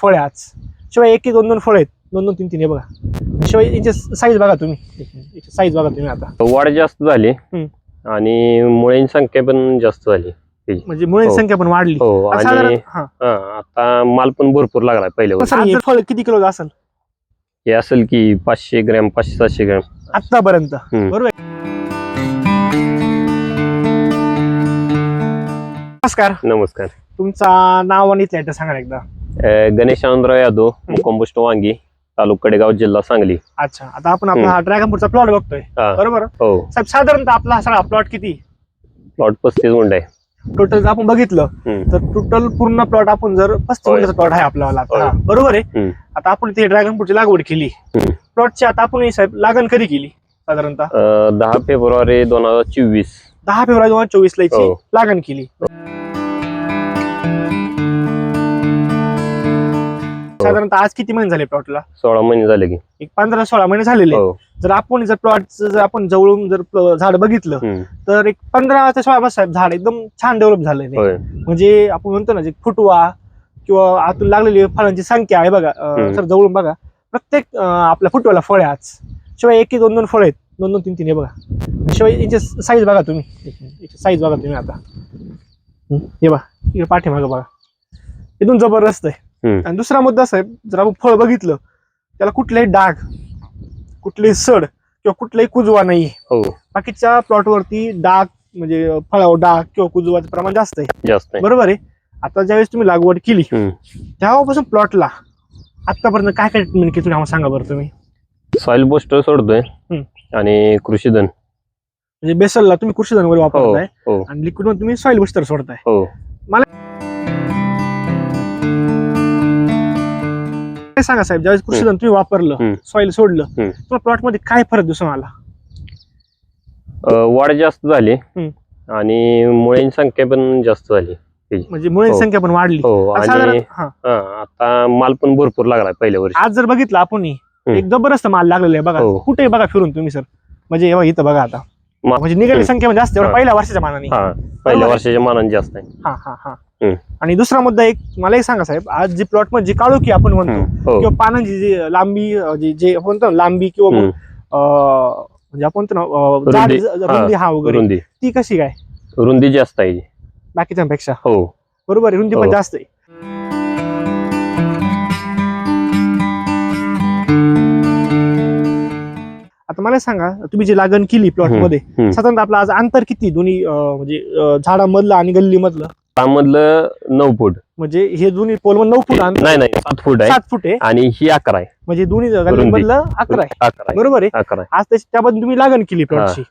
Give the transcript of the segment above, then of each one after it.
फळ आहे आज शिवाय एक एक दोन दोन फळ आहेत. दोन दोन तीन तीन हे बघा. शिवाय याची साईज बघा तुम्ही. साईज बघा तुम्ही आता. वाढ जास्त झाली. आणि मुळ्यांची संख्या पण जास्त झाली. म्हणजे मुळांची हो. संख्या पण वाढली. हो. आता माल पण भरपूर लागला पहिल्या हे फळ किती किलो असेल? हे असेल की पाचशे ग्रॅम पाचशे सातशे ग्रॅम. आतापर्यंत. बरोबर? आहे? नमस्कार. नमस्कार. तुमचा नाव आणि सांगा एकदा. गणेश आनंदराव यादव मुक्कामपोस्ट वांगी तालुका कडेगाव जिल्हा सांगली अच्छा आता आपण आपला. हा ड्रॅगन फ्रूटचा प्लॉट बघतोय हा बरोबर हो साहेब साधारणतः आपला हा सगळा प्लॉट किती प्लॉट पस्तीस गुंड आहे टोटल आपण बघितलं हम्म. तर टोटल पूर्ण प्लॉट आपण जर पस्तीस होय. गुंठ्याचा प्लॉट आहे आपल्याला आता होय. हा, बरोबर आहे हम्म. आता आपण ते ड्रॅगन फ्रूटची लागवड केली हम्म. प्लॉटची आता आपण हे साहेब लागण कधी केली साधारणतः अं, दहा फेब्रुवारी दोन हजार चोवीस दहा फेब्रुवारी दोन हजार चोवीस ला याची हो. लागण केली साधारणतः आज किती महिने झाले प्लॉटला सोळा महिने झाले की. एक पंधरा सोळा महिने झालेले. हो. जर आपण जर प्लॉट जर आपण जवळून जर झाड बघितलं. तर एक पंधरा ते सोळा वर्ष साहेब झाड एकदम छान डेव्हलप झालेलं. होय. म्हणजे आपण म्हणतो ना जे फुटवा किंवा आतून लागलेली फळांची संख्या आहे बघा अं, हम्म. सर जवळून बघा प्रत्येक अं, आपल्या फुटव्याला फळ आहे आज शिवाय एक एक दोन दोन फळ आहेत. दोन दोन तीन तीन हे बघा. शिवाय याची साईज बघा तुम्ही. याची साईज बघा तुम्ही आता. हम्म, हे बघा इकडे पाठीमागं बघा. एकदम जबरदस्त आहे. आणि दुसरा मुद्दा साहेब जर आपण फळ बघितलं त्याला कुठलेही डाग कुठलेही सड किंवा कुठलाही कुजवा नाही. हो. बाकीच्या प्लॉटवरती डाग म्हणजे फळावर डाग किंवा कुजवाचं प्रमाण जास्त आहे. बरोबर आहे? आता ज्यावेळेस तुम्ही लागवड केली. तेव्हापासून प्लॉटला आतापर्यंत काय काय ट्रीटमेंट केली तुम्ही? आम्हाला सांगा बरं तुम्ही. सॉइल बुस्टर सोडतोय. आणि कृषीधन म्हणजे बेसलला तुम्ही कृषी वगैरे हो वापरताय हो. आणि लिक्विडमध्ये तुम्ही सॉइल बुस्टर सोडताय. हो. काय सांगा साहेब ज्यावेळेस कृषी तुम्ही वापरलं हम्म. सॉइल सोडलं हम्म. तुम्हाला प्लॉटमध्ये काय फरक दिसून आला अं, वाढ जास्त झाली हम्म. आणि मुळ्यांची संख्या पण जास्त झाली म्हणजे मुळे हो. संख्या पण वाढली हो आता आणि साधारण हा, आता माल पण भरपूर लागला पहिल्या वर्षी आज जर बघितलं आपण एक जबरदस्त माल लागलेला आहे बघा हो. कुठेही बघा फिरून तुम्ही सर म्हणजे हे बघा इथं बघा आता मा- म्हणजे निघाली हम्म. संख्या म्हणजे जास्त एवढं हा. पहिल्या वर्षाच्या मानाने हा पहिल्या. वर्षाच्या मानाने जास्त आहे हा हा हा. आणि दुसरा मुद्दा एक मला एक सांगा साहेब आज जी प्लॉटमध्ये काळोखी आपण म्हणतो. हो. किंवा पानांची जी लांबी जी म्हणतो ना लांबी किंवा म्हणजे आपण रुंदी. हा, वगैरे. रुंदी. ती कशी काय? रुंदी जास्त आहे बाकीच्यांपेक्षा. हो. बरोबर आहे रुंदी पण हो. जास्त आहे. आता मला सांगा तुम्ही जी लागण केली प्लॉटमध्ये. साधारणतः आपलं आज अंतर किती दोन्ही म्हणजे झाडामधलं आणि गल्लीमधलं? त्यामधलं नऊ फूट. म्हणजे हे दोन्ही पोल नऊ फूट नाही नाही सात फूट आहे. सात फूट आहे. आणि ही अकरा आहे. म्हणजे दोन्ही गल्लीमधलं अकरा आहे. बरोबर आहे? अकरा आज त्याची त्याबद्दल तुम्ही लागण केली प्लॉटची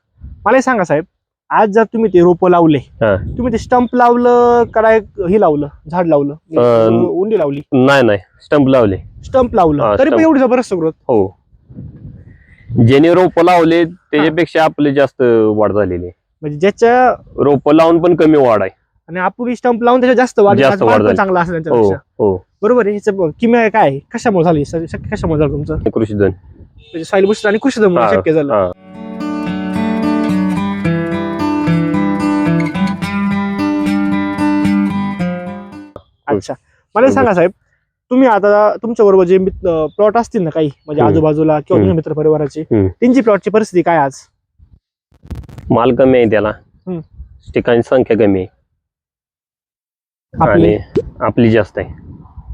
मला सांगा साहेब आज जर तुम्ही ते रोपं लावले. तुम्ही ते स्टंप लावलं काय हे लावलं झाड लावलं? अं, उंडी लावली? नाही नाही. स्टंप लावले. स्टंप लावलं. तरी पण. एवढी जबरदस्त ग्रोथ हो. ज्याने रोप लावले त्याच्यापेक्षा आपले जास्त वाढ झालेली म्हणजे ज्याच्या रोप लावून पण कमी वाढ आहे. आणि आपण स्टंप लावून त्याच्या जास्त वाढ. चांगला असेल हो त्यांच्यापेक्षा हो बरोबर आहे किमया काय? कशामुळे झाली शक्य कशामुळे झालं तुमचं कृषीधन म्हणजे सॉइल बुस्टर आणि कृषी हा, शक्य झालं. अच्छा मला सांगा साहेब तुम्ही आता तुमच्या बरोबर जे प्लॉट असतील ना काही म्हणजे. आजूबाजूला किंवा. तुमच्या मित्र परिवाराचे. त्यांची प्लॉटची परिस्थिती काय आज माल कमी आहे त्याला. ठिकाणी संख्या कमी आहे आपली आणि आपली जास्त आहे.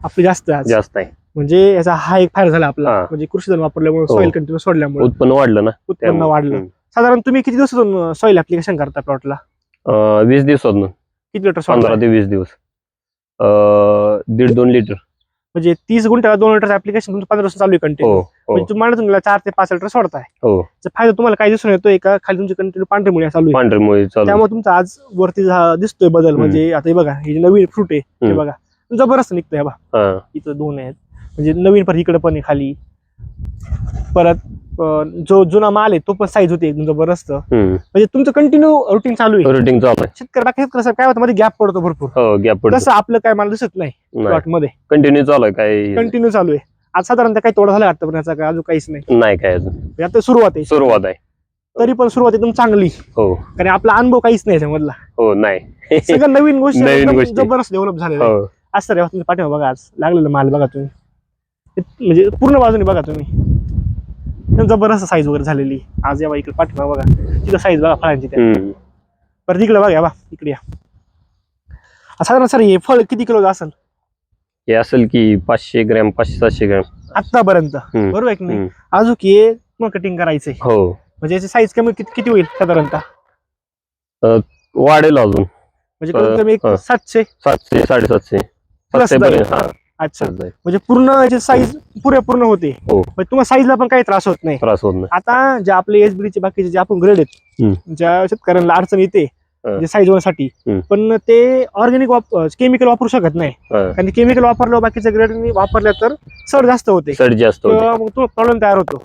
आपली जास्त आहे आज. जास्त आहे. म्हणजे याचा हा एक फायदा झाला आपला. हा. म्हणजे कृषी वापरल्यामुळे हो. सॉइल कंटिन्यू सोडल्यामुळे. उत्पन्न वाढलं ना. उत्पन्न त्यामुळे. वाढलं. हम्म. साधारण तुम्ही किती दिवसातून सॉइल ऍप्लिकेशन करता प्लॉटला अं, वीस दिवसातून. किती लिटर पंधरा ते वीस दिवस. अं, दीड दोन लिटर. म्हणजे तीस गुंठ्याला दोन लिटर ऍप्लिकेशन तुमचं पंधरा चालू आहे हो कंटिन्यू हो. म्हणजे तुम्हाला तुम्हाला चार ते पाच लिटर सोडताय. हो. फायदा तुम्हाला काय दिसून येतोय का? खाली तुमची कंटिन्यू पांढरी मुळे चालू आहे. त्यामुळे तुमचा आज वरती दिसतोय बदल. म्हणजे आता हे बघा हे नवीन फ्रूट आहे हे. बघा. जबरदस्त निघतंय हे हा. इथं दोन आहेत. म्हणजे नवीन परत इकडे पण आहे खाली. परत जो जुना माल आहे तो पण साईज होते एकदम जबरदस्त. म्हणजे तुमचं कंटिन्यू रुटीन चालू आहे. रुटीन चालू आहे. शेतकरी साहेब काय होतं मध्ये गॅप पडतो भरपूर. हो गॅप पडतो. तसं आपलं काय मला दिसत नाही प्लॉटमध्ये. कंटिन्यू चालू आहे काय कंटिन्यू चालू आहे. आज साधारणतः काही तोडा झाला आता पण याचा काय अजून काहीच नाही. नाही काय अजून. म्हणजे आता सुरुवात आहे. सुरुवात आहे. तरी पण सुरुवात एकदम चांगली. हो. कारण आपला अनुभव काहीच नाही याच्यामधला. हो नाही. सगळं नवीन गोष्टी नवीन एकदम गोष्टी. जबरदस्त डेव्हलप झालेलं हो. असं रे पाठीमा बघा आज. लागलेलं माल बघा तुम्ही. म्हणजे पूर्ण बाजूने बघा तुम्ही. जबरदस्त साईज वगैरे झालेली. आज या बा इकडे पाठीमा बघा. तिथं साईज बघा फळांची त्या. परत इकडे बघा बा. इकडे या. साधारण सर हे फळ किती किलो असेल? हे असेल की पाचशे ग्रॅम पाचशे सातशे ग्रॅम. आतापर्यंत. बरोबर आहे की नाही. अजून हे मग कटिंग करायचंय. हो. म्हणजे याची साईज कमी किती किती होईल साधारणतः? वाढेल अजून. म्हणजे कमीत कमी एक. सातशे? सातशे साडेसातशे. Plus सातशे. पर्यंत हा. अच्छा. म्हणजे पूर्ण याची साईज पुरेपूर्ण होते हो. म्हणजे तुम्हाला साईजला पण काही त्रास होत नाही त्रास होत नाही आता जे आपले एसबीडीचे बाकीचे जे आपण ग्रेड आहेत हम्म. ज्या शेतकऱ्यांना अडचण येते हा. साईज होण्यासाठी हम्म. पण ते ऑर्गॅनिक केमिकल वापरू शकत नाही हा. कारण केमिकल वापरलं बाकीच्या ग्रेड वापरल्या तर सड जास्त होते सड जास्त होते किंवा मग तो प्रॉब्लेम तयार होतो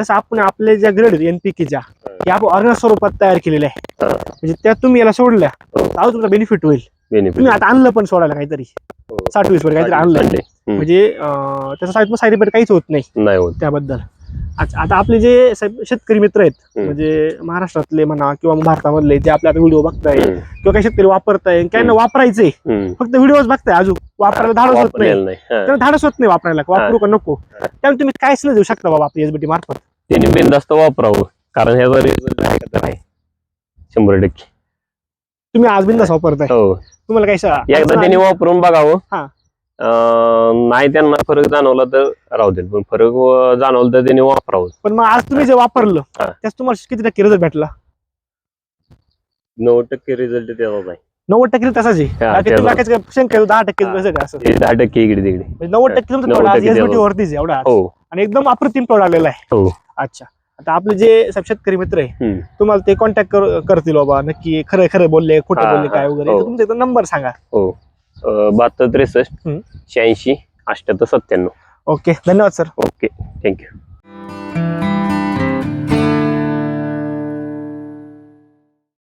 तसं आपण आपले ज्या ग्रेड एनपीकेच्या हे आपण ऑर्गॅनिक स्वरूपात तयार केलेल्या आहे हा. म्हणजे त्या तुम्ही याला सोडल्या हो. तर अजून तुमचा बेनिफिट होईल बेनिफिट तुम्ही आता आणलं पण सोडायला काहीतरी. हो. साठ वीस वर काहीतरी आणलं. म्हणजे अं, त्याचा साईड साईड इफेक्ट काहीच होत नाही. नाही होत. त्याबद्दल. अच्छा आता आपले जे साहेब शेतकरी मित्र आहेत हम्म. म्हणजे महाराष्ट्रातले म्हणा किंवा मग भारतामधले जे आपले आता व्हिडिओ बघताय हम्म. किंवा काही शेतकरी वापरताय काय हम्म. वापरायचंय. हम्म. फक्त व्हिडिओज बघताय अजून. वापरायला धाडस होत नाही. वापरलेलं नाही. हा. त्यांना धाडस होत नाही वापरायला. वापरू का नको? त्यामुळे तुम्ही काहीच नाही देऊ शकता बाबा आपली एसबीटी मार्फत. त्यांनी बिनधास्त वापरावं. कारण ह्याचा रिझल्ट आहे का तर आहे. शंभर टक्के. तुम्ही आज बिंदास वापरताय. हो. तुम्हाला काही सा- एकदा त्यांनी? वापरून बघावं हा. नाही त्यांना फरक जाणवला तर राहू देत. पण फरक जाणवला तर त्यांनी वापरावं. पण मग आज तुम्ही जे वापरलं हा. त्याच तुम्हाला किती टक्के रिझल्ट भेटला? नऊ टक्के रिझल्ट त्याचाच आहे नव्वद टक्के तसाच आहे हा, बाकी त्याचा- तुम्ही बाकीचं शंका आहे, दहा टक्के result आहे असं. ते दहा टक्के इकडे तिकडे. म्हणजे नव्वद टक्के तुमचं नव्वद product आज टक्के SBT त्याला- वरतीच आहे एवढा. हो. आणि एकदम अप्रतिम प्रोड आलेला आहे. हो. अच्छा. आता आपले जे शेतकरी मित्र आहे हम्म. तुम्हाला ते कॉन्टॅक्ट करतील बाबा नक्की खरं खरं बोलले खोटं हा, बोलले काय हा, वगैरे. हो. तुमचा नंबर सांगा. हो. अं, बहात्तर त्रेसष्ट हम्म. शहाऐंशी अठ्याहत्तर सत्त्याण्णव. ओके धन्यवाद सर ओके थँक्यू